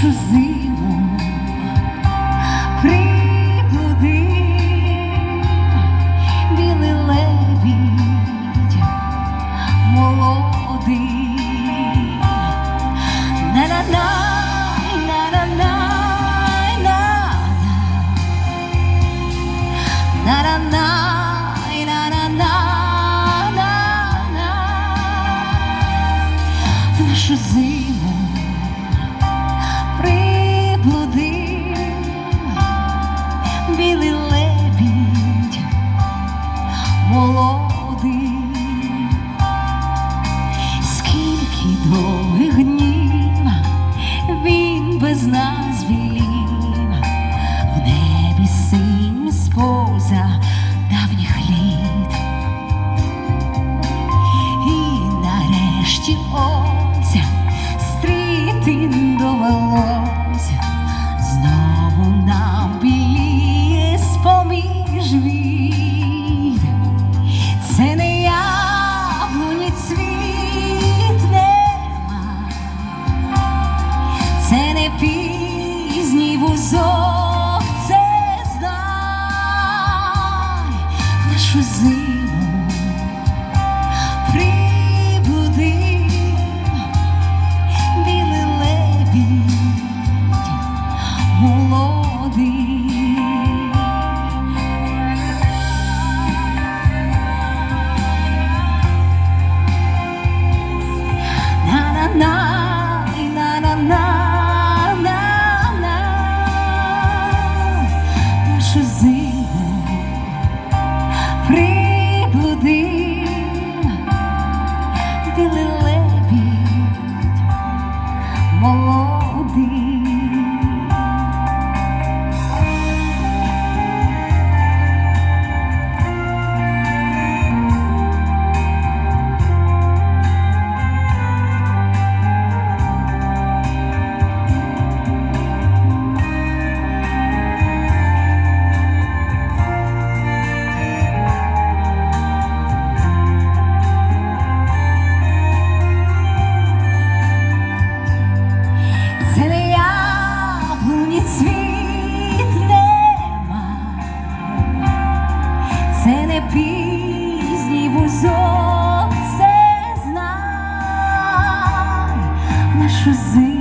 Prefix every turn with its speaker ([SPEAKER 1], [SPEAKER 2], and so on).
[SPEAKER 1] чужину прибуди білий лебідь молодий. на на. голова. голодний. На-на-на. Pribludin, що зим.